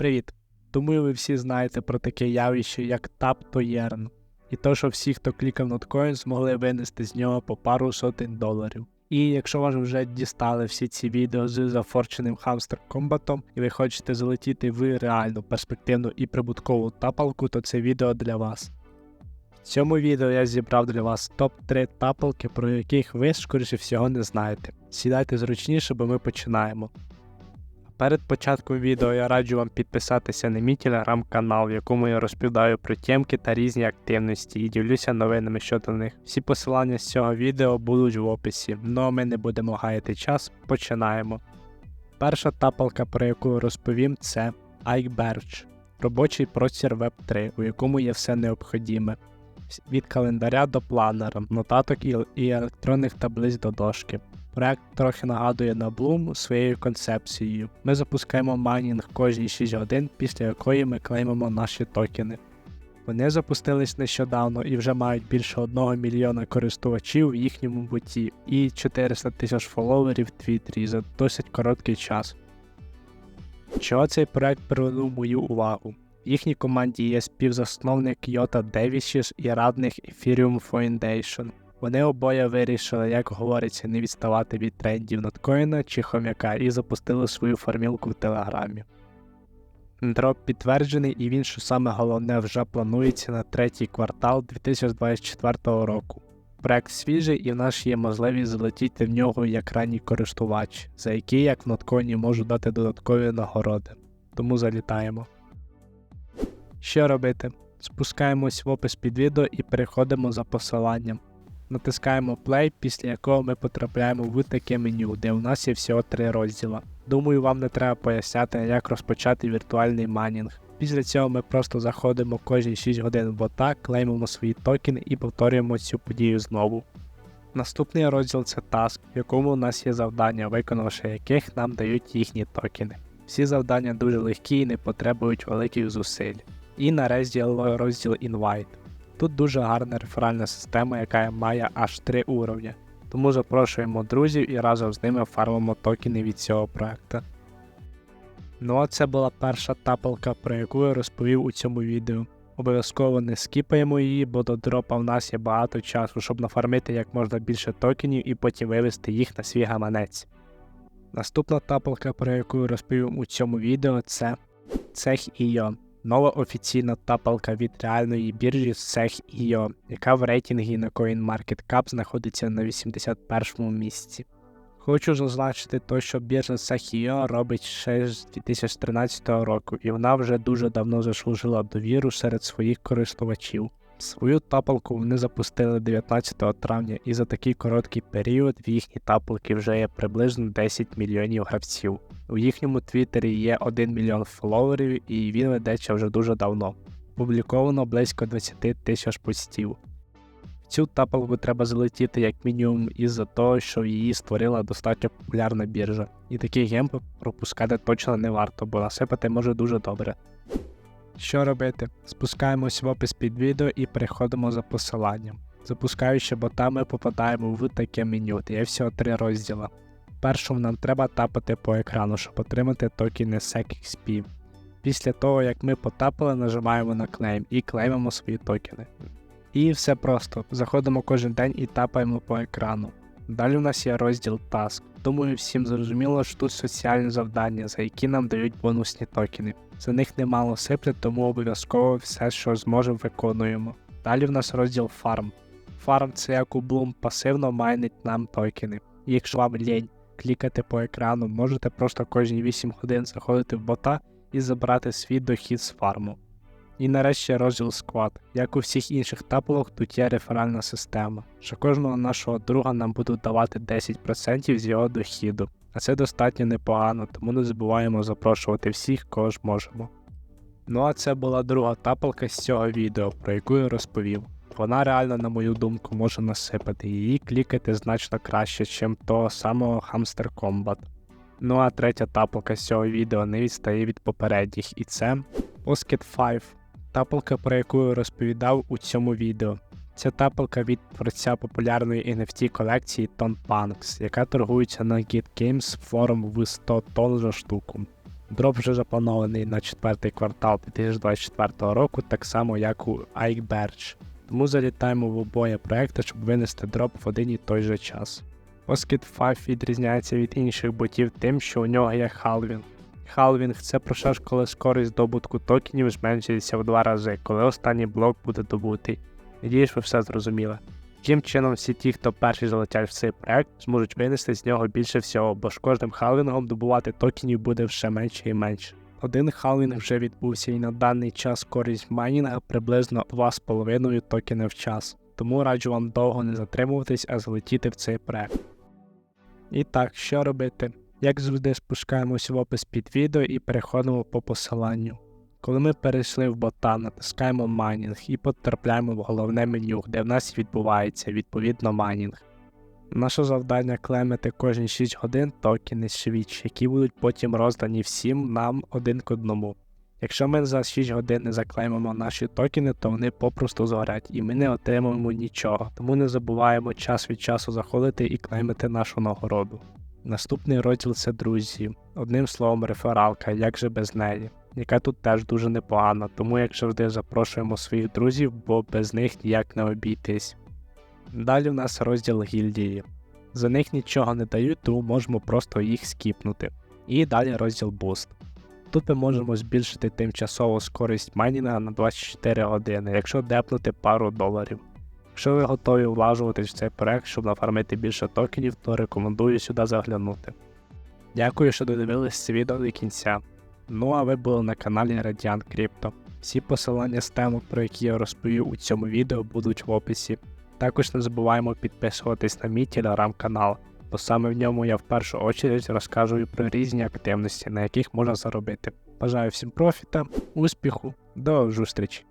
Привіт! Думаю, ви всі знаєте про таке явище, як Tap to Earn. І то, що всі, хто клікав ноткоін, змогли винести з нього по пару сотень доларів. І якщо вас вже дістали всі ці відео з зафорченим Hamster комбатом, і ви хочете залетіти в реальну перспективну і прибуткову тапалку, то це відео для вас. В цьому відео я зібрав для вас топ-3 тапалки, про яких ви, скоріше всього, не знаєте. Сідайте зручніше, бо ми починаємо. Перед початком відео я раджу вам підписатися на мій телеграм-канал, в якому я розповідаю про тємки та різні активності і ділюся новинами щодо них. Всі посилання з цього відео будуть в описі, ну а ми не будемо гаяти час, починаємо. Перша тапалка, про яку розповім, це iBerch, робочий простір Web3, у якому є все необхідне. Від календаря до планера, нотаток і електронних таблиць до дошки. Проект трохи нагадує на Bloom своєю концепцією. Ми запускаємо майнінг кожні 6 годин, після якої ми клеймимо наші токени. Вони запустились нещодавно і вже мають більше 1 мільйона користувачів в їхньому боті і 400 тисяч фоловерів в Твіттері за досить короткий час. Чого цей проект привернув мою увагу? В їхній команді є співзасновник Йота Девішіс і радник Ethereum Foundation. Вони обоє вирішили, як говориться, не відставати від трендів ноткоїна чи хом'яка і запустили свою формілку в Телеграмі. Дроп підтверджений і він, що саме головне, вже планується на третій квартал 2024 року. Проект свіжий і в нас є можливість залетіти в нього як ранній користувач, за який як в ноткоїні можу дати додаткові нагороди. Тому залітаємо. Що робити? Спускаємось в опис під відео і переходимо за посиланням натискаємо Play, після якого ми потрапляємо в таке меню, де у нас є всього три розділа. Думаю, вам не треба поясняти, як розпочати віртуальний майнінг. Після цього ми просто заходимо кожні 6 годин в бота, клеймимо свої токени і повторюємо цю подію знову. Наступний розділ це Task, в якому у нас є завдання, виконавши яких нам дають їхні токени. Всі завдання дуже легкі і не потребують великих зусиль. І нарешті розділ Invite. Тут дуже гарна реферальна система, яка має аж 3 уровні. Тому запрошуємо друзів і разом з ними фармимо токени від цього проекту. Ну а це була перша тапалка, про яку я розповів у цьому відео. Обов'язково не скіпаємо її, бо до дропа в нас є багато часу, щоб нафармити як можна більше токенів і потім вивести їх на свій гаманець. Наступна тапалка, про яку я розповів у цьому відео, це Цех.io. Нова офіційна тапалка від реальної біржі SEG.io, яка в рейтингі на CoinMarketCap знаходиться на 81 місці. Хочу зазначити те, що біржа SEG.io робить ще з 2013 року, і вона вже дуже давно заслужила довіру серед своїх користувачів. Свою тапалку вони запустили 19 травня, і за такий короткий період в їхній тапалки вже є приблизно 10 мільйонів гравців. У їхньому твіттері є 1 мільйон фоловерів, і він ведеться вже дуже давно. Публіковано близько 20 тисяч постів. В цю тапалку треба залетіти як мінімум із-за того, що її створила достатньо популярна біржа, і такий гемп пропускати точно не варто, бо насипати може дуже добре. Що робити? Спускаємось в опис під відео і переходимо за посиланням. Запускаючи бота, ми попадаємо в таке меню, де є всього три розділа. Першому нам треба тапати по екрану, щоб отримати токени SECXP. Після того, як ми потапали, нажимаємо на клейм і клеймимо свої токени. І все просто. Заходимо кожен день і тапаємо по екрану. Далі у нас є розділ Task. Думаю, всім зрозуміло, що тут соціальні завдання, за які нам дають бонусні токени. За них немало сиплять, тому обов'язково все, що зможемо, виконуємо. Далі в нас розділ Farm. Farm це як у Bloom пасивно майнить нам токени. Якщо вам лінь клікати по екрану, можете просто кожні 8 годин заходити в бота і забрати свій дохід з фарму. І нарешті розділ склад. Як у всіх інших таблок, тут є реферальна система, що кожного нашого друга нам будуть давати 10% з його дохіду. А це достатньо непогано, тому не забуваємо запрошувати всіх, кого ж можемо. Ну а це була друга тапалка з цього відео, про яку я розповів. Вона реально, на мою думку, може насипати її клікати значно краще, ніж того самого Hamster Combat. Ну а третя тапалка з цього відео не відстає від попередніх, і це Posket 5, тапалка, про яку я розповідав у цьому відео. Це тапалка від творця популярної NFT колекції Ton Punks, яка торгується на GitGames форум в 100 тонн за штуку. Дроп вже запланований на четвертий квартал 2024 року, так само як у iBerge. Тому залітаємо в обоє проекти, щоб винести дроп в один і той же час. Oskit 5 відрізняється від інших ботів тим, що у нього є халвінг. Халвінг це процес, коли скорість добутку токенів зменшується в два рази, коли останній блок буде добутий. Надіюсь, ви все зрозуміли. Таким чином, всі ті, хто перші залетять в цей проект, зможуть винести з нього більше всього, бо ж кожним халвінгом добувати токенів буде ще менше і менше. Один халвінг вже відбувся і на даний час користь майнінга приблизно 2,5 токени в час. Тому раджу вам довго не затримуватись, а залетіти в цей проект. І так, що робити? Як завжди, спускаємося в опис під відео і переходимо по посиланню. Коли ми перейшли в бота, натискаємо майнінг і потрапляємо в головне меню, де в нас відбувається відповідно майнінг. Наше завдання клемити кожні 6 годин токени Switch, які будуть потім роздані всім нам один к одному. Якщо ми за 6 годин не заклеймимо наші токени, то вони попросту згорять і ми не отримаємо нічого, тому не забуваємо час від часу заходити і клеймити нашу нагороду. Наступний розділ це друзі. Одним словом, рефералка, як же без неї, яка тут теж дуже непогана, тому як завжди запрошуємо своїх друзів, бо без них ніяк не обійтись. Далі в нас розділ гільдії. За них нічого не дають, тому можемо просто їх скіпнути. І далі розділ Boost. Тут ми можемо збільшити тимчасову скорість майнінга на 24 години, якщо депнути пару доларів. Якщо ви готові влажуватись в цей проект, щоб нафармити більше токенів, то рекомендую сюди заглянути. Дякую, що додивились це відео до кінця. Ну а ви були на каналі Radiant Crypto. Всі посилання з темок, про які я розповів у цьому відео, будуть в описі. Також не забуваємо підписуватись на мій телеграм-канал, бо саме в ньому я в першу очередь розкажу про різні активності, на яких можна заробити. Бажаю всім профіта, успіху, до зустрічі!